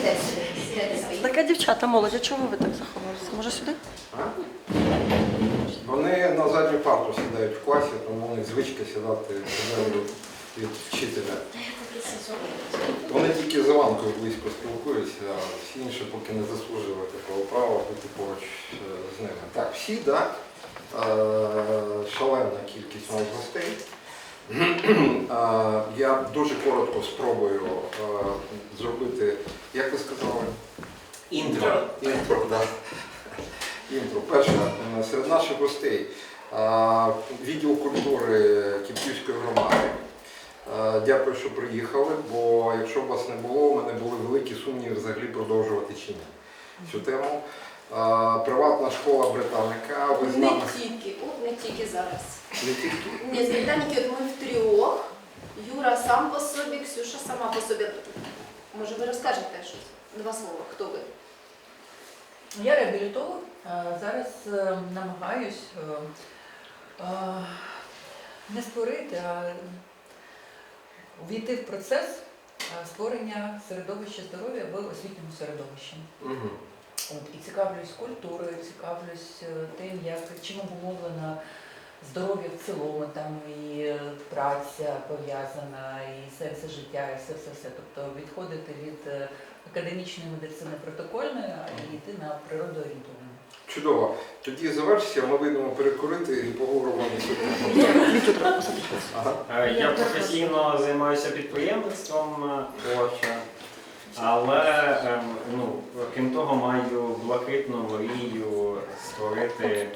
Свої. Таке дівчата, молодь, а чому ви так заховалися? Може сюди? Вони на задню парту сідають в класі, тому вони звичка сідати подалі від вчителя. Вони тільки з Іванкою близько спілкуються, а всі інші поки не заслужили такого права бути поруч е, з ними. Так, всі, так, шалена кількість нас гостей. Е, Я дуже коротко спробую е, зробити, як ви сказали? Інтро. Інтро, так. Інтро. Перше, е, серед наших гостей відділ культури Кіпківської громади. Дякую, що приїхали, бо якщо б вас не було, у мене були великі сумніви взагалі продовжувати чи ні цю тему. Приватна школа Британика, ви Не знаєте, тільки, от не тільки зараз. не тільки. Ні, з Британіки от ми в трьох. Юра сам по собі, Ксюша сама по собі. Може, ви розкажете щось? Два слова, хто ви? Я реабілітолог. Зараз е, намагаюсь е, е, не створити, а увійти в процес створення середовища здоров'я в освітньому середовищі. Мгм. От, і цікавлюсь культурою, цікавлюсь тим, як чим обумовлено здоров'я в цілому, там і е, праця пов'язана, і сенси життя, і все, все, все. Тобто відходити від е, академічної медицини протокольної, а йти на природоорієнтовану. Чудово. Тоді завершиться, ми вийдемо перекурити і поговоримо. Ага. Я професійно займаюся підприємництвом, е, але ем, ну, крім того, маю блакитну мрію створити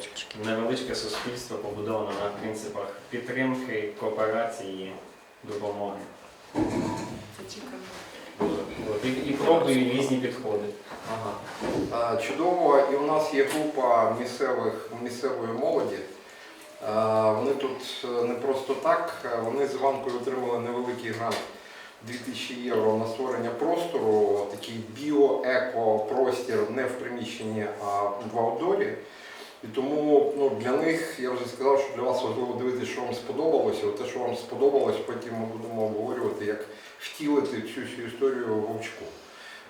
невеличке суспільство, побудоване на принципах підтримки, кооперації, допомоги. От, І, і пробую різні підходи. Ага. А, Чудово, і у нас є група місцевих, місцевої молоді. А, Вони тут е, не просто так, вони з Іванкою отримали невеликий грант 2000 євро на створення простору, такий біо-еко-простір не в приміщенні, а в аудорі. І тому ну, для них я вже сказав, що для вас важливо дивитися, що вам сподобалося. Те, що вам сподобалось, потім ми будемо обговорювати, як втілити цю всю історію в Вовчку.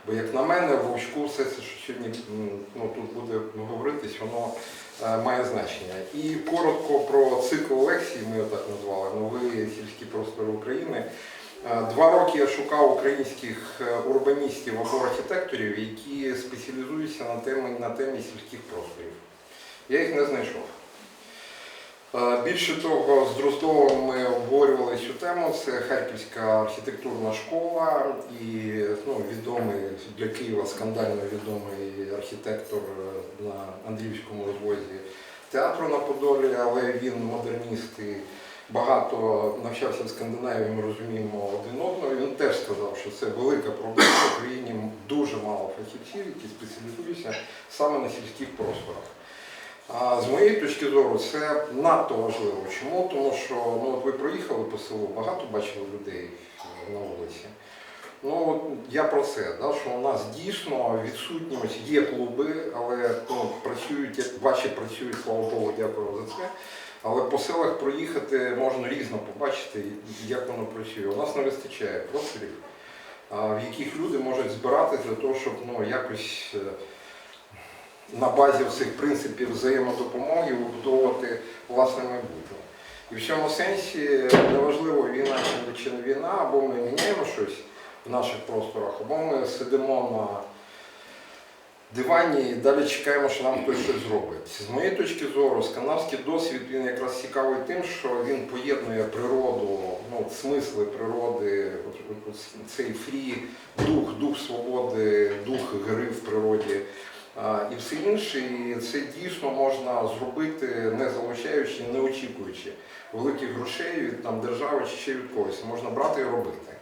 Бо як на мене, в Вовчку все це, що сьогодні ну, тут буде говоритись, воно е, має значення. І коротко про цикл лекцій, ми його так назвали, нові сільські простори України. Е, Два роки я шукав українських е, урбаністів або архітекторів, які спеціалізуються на темі, на темі сільських просторів. Я їх не знайшов. Е, Більше того, з Дроздовим ми обговорювали цю тему. Це Харківська архітектурна школа і ну, відомий для Києва скандально відомий архітектор на Андріївському розвозі театру на Подолі, але він модерніст і багато навчався в Скандинавії, ми розуміємо один одного. Він теж сказав, що це велика проблема в Україні дуже мало фахівців, які спеціалізуються саме на сільських просторах. А з моєї точки зору це надто важливо. Чому? Тому що ну, от ви проїхали по селу, багато бачили людей на вулиці. Ну, я про це, да, що у нас дійсно відсутні ось є клуби, але ну, працюють, як ваші працюють, слава Богу, дякую за це. Але по селах проїхати можна різно побачити, як воно працює. У нас не вистачає просторів, в яких люди можуть збиратися для того, щоб ну, якось. е, на базі цих принципів взаємодопомоги вибудовувати власне майбутнє. І в цьому сенсі неважливо війна чи не війна, або ми міняємо щось в наших просторах, або ми сидимо на дивані і далі чекаємо, що нам хтось щось зробить. З моєї точки зору, скандинавський досвід він якраз цікавий тим, що він поєднує природу, ну, смисли природи, цей фрі, дух, дух свободи, дух гри в природі. І все інше, і це дійсно можна зробити, не залучаючи, не очікуючи великих грошей від там, держави чи ще від когось. Можна брати і робити.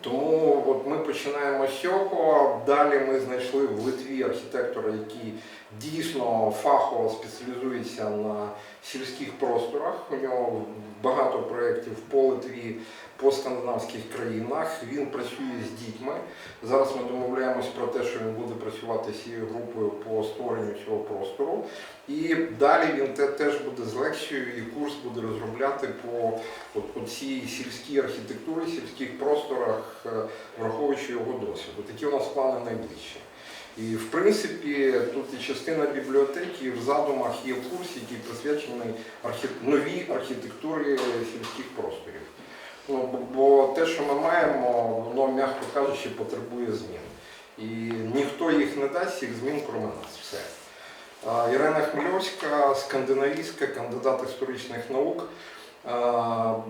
Тому от ми починаємо з цього. Далі ми знайшли в Литві архітектора, який дійсно фахово спеціалізується на сільських просторах. У нього багато проєктів по Литві, по скандинавських країнах. Він працює з дітьми. Зараз ми домовляємось про те, що він буде працювати з цією групою по створенню цього простору. І далі він теж буде з лекцією і курс буде розробляти по цій сільській архітектурі, сільських просторах, е, враховуючи його досвід. Такі у нас плани найближчі. І в принципі тут і частина бібліотеки в задумах є курс, який присвячений архі... новій архітектурі сільських просторів. Ну, бо- те, що ми маємо, воно, м'яко кажучи, потребує змін. І ніхто їх не дасть, цих змін, крім нас. Все. Ірина Хмельовська, скандинавістка, кандидат історичних наук.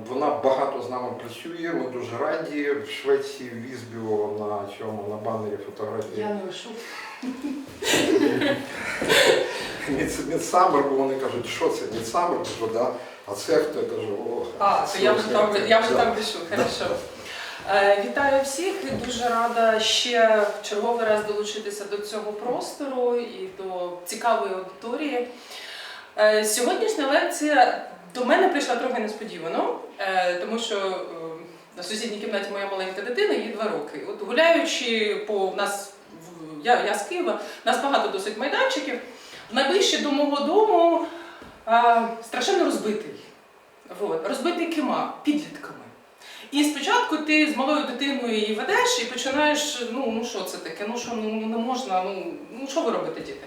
Вона багато з нами працює. Ми дуже раді. В Швеції в Візбіо на цьому на банері фотографії Я не вишу. Мідсамер, бо вони кажуть, що це Мідсамер, кажу, да. А це хто Я кажу, о, А, то я вже там, я вже там пишу, хорошо. Е, Вітаю всіх і дуже рада ще в черговий раз долучитися до цього простору і до цікавої аудиторії. Е, Сьогоднішня лекція до мене прийшла трохи несподівано, е, тому що е, на сусідній кімнаті моя маленька дитина, їй два роки. От гуляючи по в нас, я, я з Києва, нас багато досить майданчиків. Найближче до мого дому е, страшенно розбитий. Вот. Розбитий кима, підлітками. І спочатку ти з малою дитиною її ведеш і починаєш, ну, ну що це таке, ну що ну, не можна, ну, ну що ви робите, діти?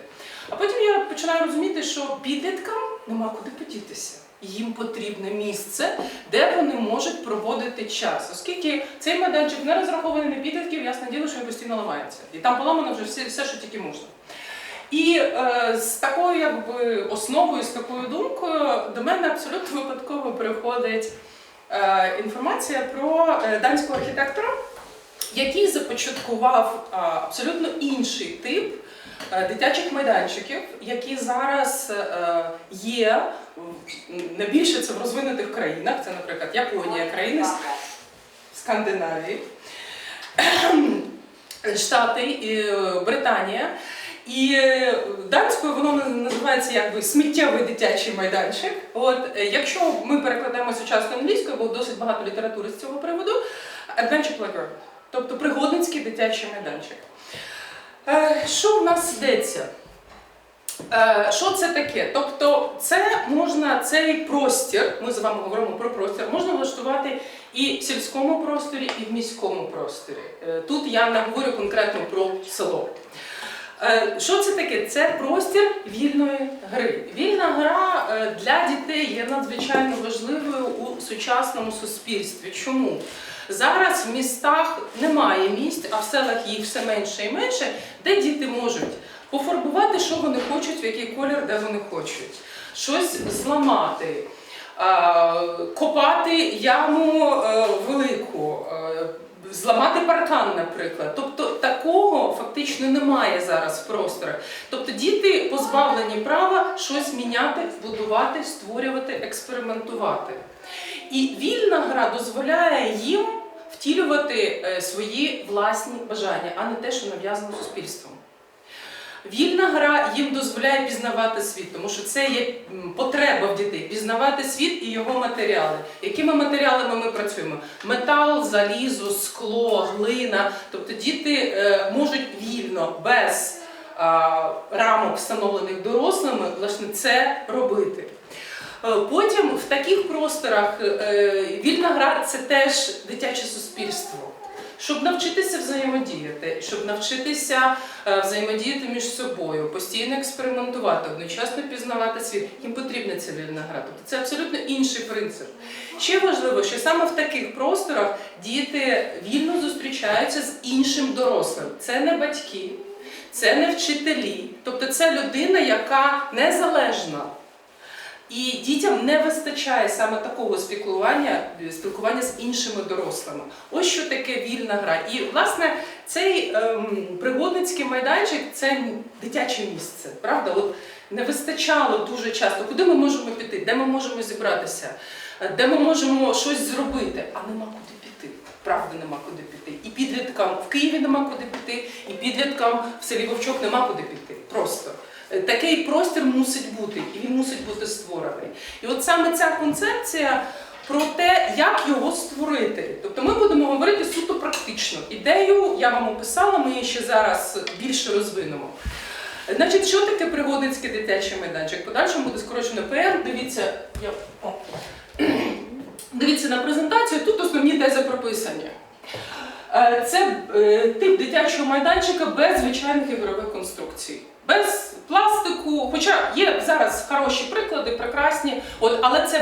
А потім я починаю розуміти, що підліткам нема куди подітися. Їм потрібне місце, де вони можуть проводити час. Оскільки цей майданчик не розрахований на підлітків, ясне діло, що він постійно ламається. І там поламано вже все, все що тільки можна. І е, з такою якби, основою, з такою думкою до мене абсолютно випадково приходить е, інформація про е, данського архітектора, який започаткував е, абсолютно інший тип е, дитячих майданчиків, які зараз е, є найбільше це в розвинутих країнах, це, наприклад, Японія, країни Скандинавії, Штати, е, Британія. І е, данською воно називається якби сміттєвий дитячий майданчик. От е, якщо ми перекладаємо сучасно англійською, бо досить багато літератури з цього приводу, adventure playground, тобто пригодницький дитячий майданчик. Що в нас йдеться? Е, Що це таке? Тобто, це можна цей простір, ми з вами говоримо про простір, можна влаштувати і в сільському просторі, і в міському просторі. Е, Тут я не говорю конкретно про село. Е, Що це таке? Це простір вільної гри. Вільна гра для дітей є надзвичайно важливою у сучасному суспільстві. Чому? Зараз в містах немає місць, а в селах їх все менше і менше, де діти можуть пофарбувати, що вони хочуть, в який колір, де вони хочуть, щось зламати. Копати яму е, велику, зламати паркан, наприклад. Тобто такого фактично немає зараз в просторах. Тобто діти позбавлені права щось міняти, будувати, створювати, експериментувати. І вільна гра дозволяє їм втілювати е, свої власні бажання, а не те, що нав'язано суспільством. Вільна гра їм дозволяє пізнавати світ, тому що це є потреба в дітей пізнавати світ і його матеріали. Якими матеріалами ми працюємо? Метал, залізо, скло, глина. Тобто діти е, можуть вільно, без рамок, встановлених дорослими, власне, це робити. Е, Потім в таких просторах е, вільна гра це теж дитяче суспільство. Щоб навчитися взаємодіяти, щоб навчитися е, взаємодіяти між собою, постійно експериментувати, одночасно пізнавати світ, їм потрібна ця вільна гра. Тобто це абсолютно інший принцип. Ще важливо, що саме в таких просторах діти вільно зустрічаються з іншим дорослим. Це не батьки, це не вчителі, тобто це людина, яка незалежна. І дітям не вистачає саме такого спілкування, спілкування з іншими дорослими. Ось що таке вільна гра. І власне цей ем, пригодницький майданчик це дитяче місце. Правда, от не вистачало дуже часто, куди ми можемо піти, де ми можемо зібратися, е, де ми можемо щось зробити, а нема куди піти. Правда, нема куди піти. І підліткам в Києві нема куди піти, і підліткам в селі Вовчок нема куди піти. Просто. Такий простір мусить бути, і він мусить бути створений. І от саме ця концепція про те, як його створити. Тобто ми будемо говорити суто практично. Ідею я вам описала, ми її ще зараз більше розвинемо. Значить, що таке пригодницький дитячий майданчик? Подальшому буде скорочено ПР. Дивіться, я, дивіться на презентацію, тут основні тези прописані. Е, Це е, тип дитячого майданчика без звичайних ігрових конструкцій. Без пластику, хоча є зараз хороші приклади, прекрасні, от, але це